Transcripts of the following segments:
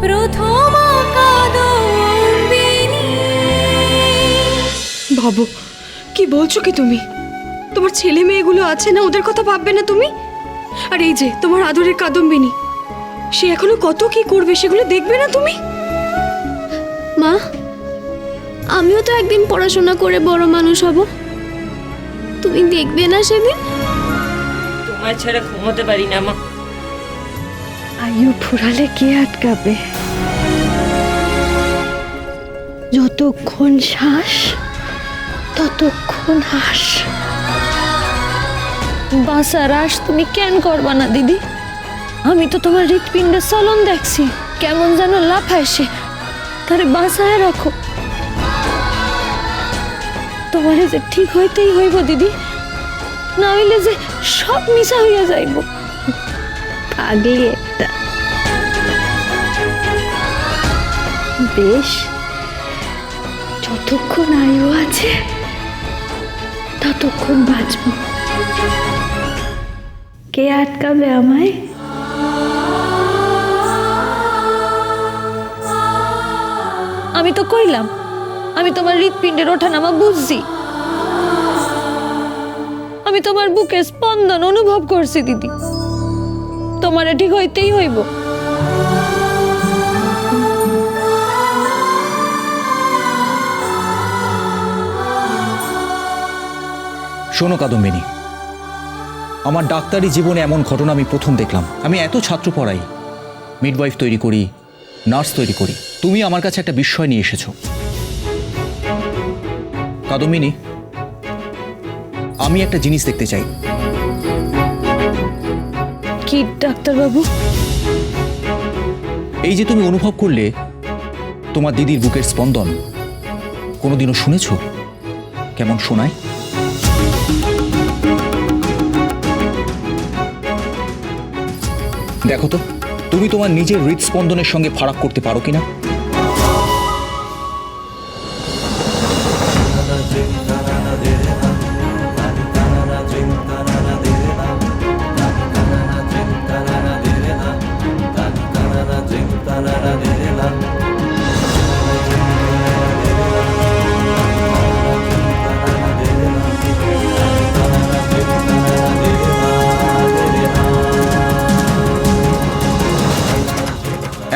প্রথম ভাবো কি বলছো কি তুমি? তোমার ছেলে মেয়েগুলো আছে না ওদের কথা ভাববে না তুমি? আর এই যে তোমার আদরের কাদম্বিনী সে এখনও কত কি করবে সেগুলো দেখবে না তুমি? মা আমিও তো একদিন পড়াশোনা করে বড় মানুষ হব। তুমি দেখবে না সেদিন? তোমার ছাড়া ঘুমোতে পারি না মা। আয়ু ফুরালে কে আটকাবে? যতক্ষণ শ্বাস, ততক্ষণ হাস। বাসার আস তুমি কেন করবা না, দিদি? আমি তো তোমার হৃৎপিণ্ডের চলন দেখছি। কেমন যেন লাফায় সে তারে বাসায় রাখো। তোমারে যে ঠিক হইতেই হইব, দিদি। না হইলে যে সব মিশা হইয়া যাইব। পাগলি একটা বেশ, যতক্ষণ আয়ু আছে, ততক্ষণ বাঁচব। কে আটকাবে আমায়? আমি তো কইলাম, আমি তোমার হৃৎপিণ্ডের ওঠানামা বুঝছি। আমি তোমার বুকে স্পন্দন অনুভব করছি, দিদি। তোমারে ঠিক হইতেই হইব। শোনো কাদম্বিনী, আমার ডাক্তারি জীবনে এমন ঘটনা আমি প্রথম দেখলাম। আমি এত ছাত্র পড়াই মিডওয়াইফ তৈরি করি নার্স তৈরি করি, তুমি আমার কাছে একটা বিস্ময় নিয়ে এসেছ। কাদম্বিনী, আমি একটা জিনিস দেখতে চাই। কি, ডাক্তারবাবু? এই যে তুমি অনুভব করলে, তোমার দিদির বুকের স্পন্দন, কোনোদিনও শুনেছো? কেমন শোনায়? দেখো তো, তুমি তোমার নিজের হৃদস্পন্দনের সঙ্গে ফারাক করতে পারো কিনা?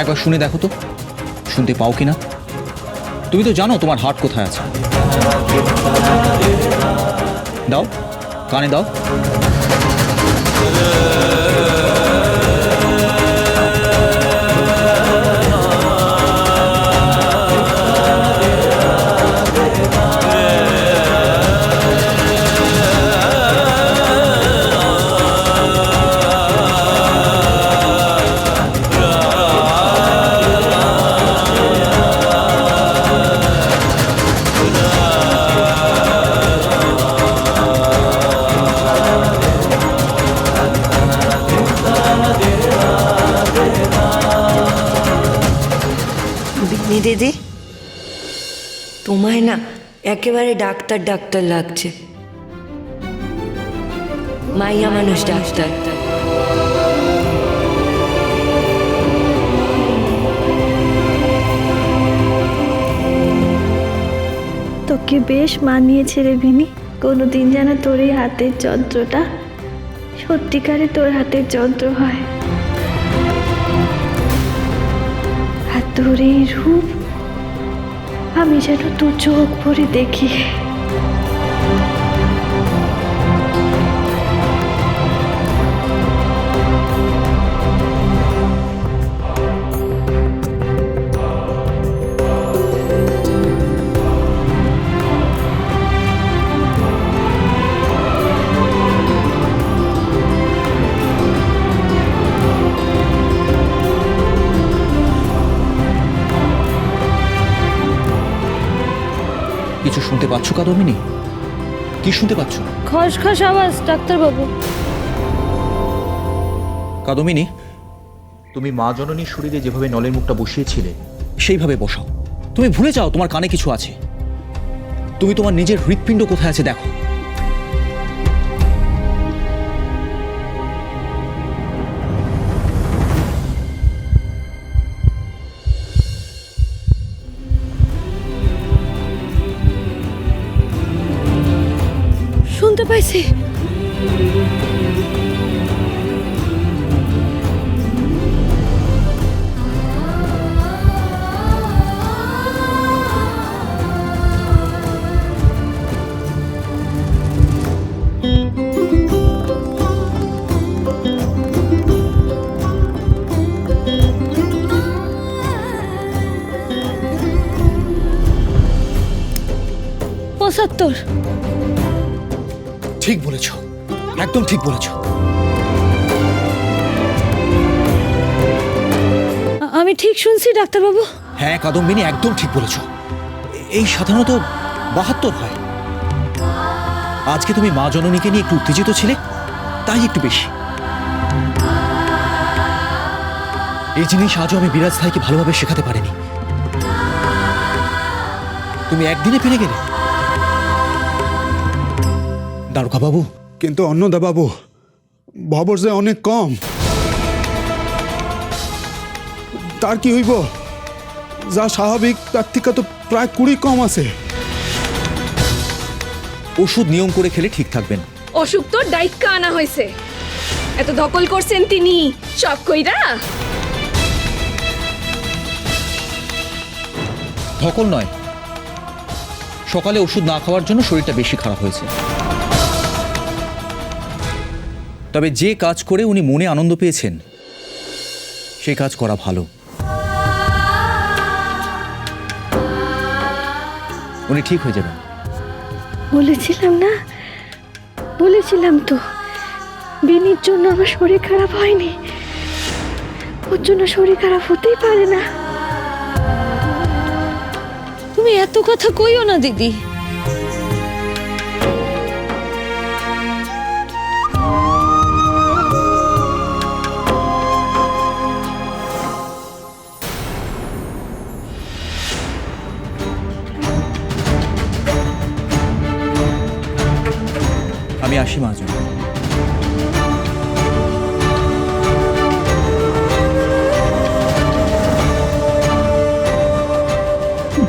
একবার শুনে দেখো তো। শুনতে পাও কিনা? তুমি তো জানো তোমার হাট কোথায় আছে। দাও, কানে দাও। বিনি দিদি। তোমায় না একেবারে ডাক্তার ডাক্তার লাগছে। মাইয়া মানুষ ডাক্তার। তোকে বেশ মানিয়েছে রে ভিনি। কোনোদিন যেন তোর এই হাতের যন্ত্রটা সত্যিকারে তোর হাতের যন্ত্র হয়। তোর রূপ আমি যেন দু চোখ ভরে দেখি। পাচ্ছ কাদমিনী কি শুনতে পাচ্ছ? খসখস আওয়াজ ডাক্তারবাবু। কাদমিনী তুমি মা জননীর শরীরে যেভাবে নলের মুখটা বসিয়েছিলে সেইভাবে বসাও। তুমি ভুলে যাও তোমার কানে কিছু আছে। তুমি তোমার নিজের হৃৎপিণ্ড কোথায় আছে দেখো। পাইছে? পঁচাত্তর। ঠিক বলেছ। একদম ঠিক বলেছ। আমি ঠিক শুনছি ডাক্তারবাবু। হ্যাঁ কাদম্বিনী একদম ঠিক বলেছ। এই সাধারণত বাহাত্তর হয়। আজকে তুমি মা জননীকে নিয়ে একটু উত্তেজিত ছিলে তাই একটু বেশি। এই জিনিস আজও আমি বিরাজ ভাইকে ভালোভাবে শেখাতে পারিনি। তুমি একদিনে ফিরে গেলে। বাবু। কিন্তু অন্নদা বাবু বাবর যে অনেক কম। তার কি হইব? যা স্বাভাবিক তার থেকে তো প্রায় কুড়ি কম আছে। ওষুধ নিয়ম করে খেলে ঠিক থাকবেন। অসুখ তো ডাইক্কা আনা হয়েছে। এত দখল করছেন তিনি সব কইরা। ধকল নয় সকালে ওষুধ না খাওয়ার জন্য শরীরটা বেশি খারাপ হয়েছে। তবে যে কাজ করে উনি মনে আনন্দ পেয়েছেন সেই কাজ করা ভালো। উনি ঠিক হয়ে যাবেন। বলেছিলাম না? বলেছিলাম তো। বিনির জন্য আমার শরীর খারাপ হয়নি। ওর জন্য শরীর খারাপ হতেই পারে না। তুমি এত কথা কইও না দিদি। আমি আসি মাজন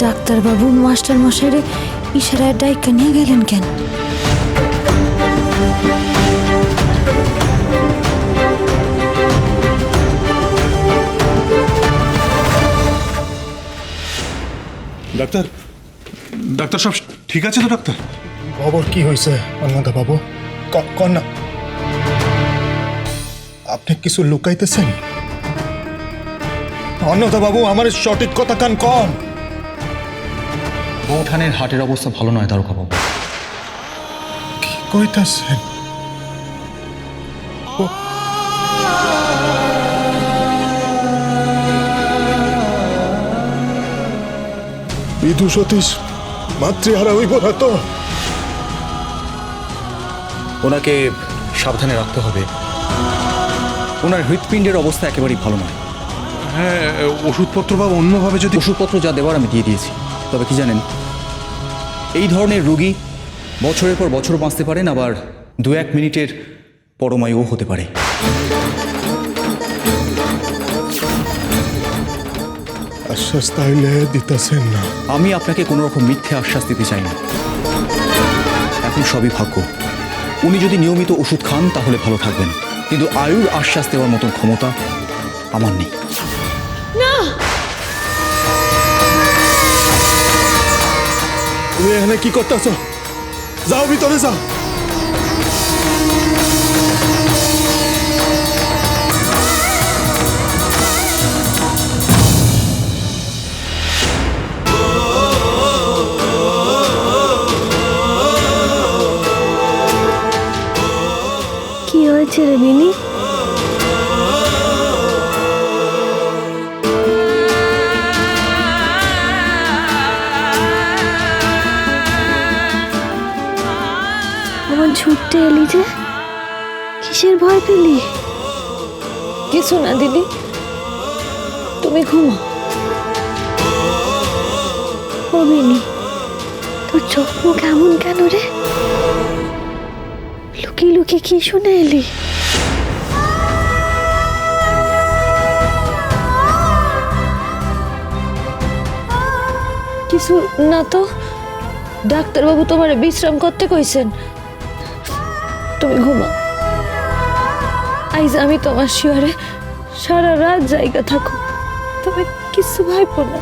ডাক্তারবাবু মাস্টার মশাইরে ইশারায় ডাইকা নিয়ে গেলেন কেন? ডাক্তার ডাক্তার সব ঠিক আছে তো ডাক্তার? বাবর কি হয়েছে অন্নদা বাবু? কন্যা। আপনি কিছু লুকাইতেছেন? অন্নদা বাবু আমার সঠিক কথা কান কম বৌঠানের হাটের অবস্থা ভালো নয় দারুকা বাবু। কি কইতাছেন? বিদু সতীশ মাতৃহারা হইব না তো? ওনাকে সাবধানে রাখতে হবে। ওনার হৃৎপিণ্ডের অবস্থা একেবারেই ভালো নয়। হ্যাঁ ওষুধপত্র বা অন্যভাবে যদি ওষুধপত্র যা দেওয়ার আমি দিয়ে দিয়েছি। তবে কি জানেন এই ধরনের রোগী বছরের পর বছর বাঁচতে পারেন আবার দু এক মিনিটের পরমায়ুও হতে পারে। আশ্বাস তাইলে দিতেছেন না। আমি আপনাকে কোনো রকম মিথ্যে আশ্বাস দিতে চাই না। এখন সবই ভাগ্য। উনি যদি নিয়মিত ওষুধ খান তাহলে ভালো থাকবেন। কিন্তু আয়ুর আশ্বাস দেওয়ার মতন ক্ষমতা আমার নেই। তুমি এখানে কি করতেছ? যাও ভিতরে যাও। রে বিনি আমার ছুটতে এলি যে, কিসের ভয় পেলি? কিছু না দিদি, তুমি ঘুমো ও তোর চোখ এমন কেন রে? লুকিয়ে লুকিয়ে কি শুনে এলি? কিছু না তো? ডাক্তারবাবু তোমার বিশ্রাম করতে কইছেন। তুমি ঘুমা আইজ আমি তোমার শিওরে সারা রাত জায়গা থাকো তুমি কিছু ভাইবো না।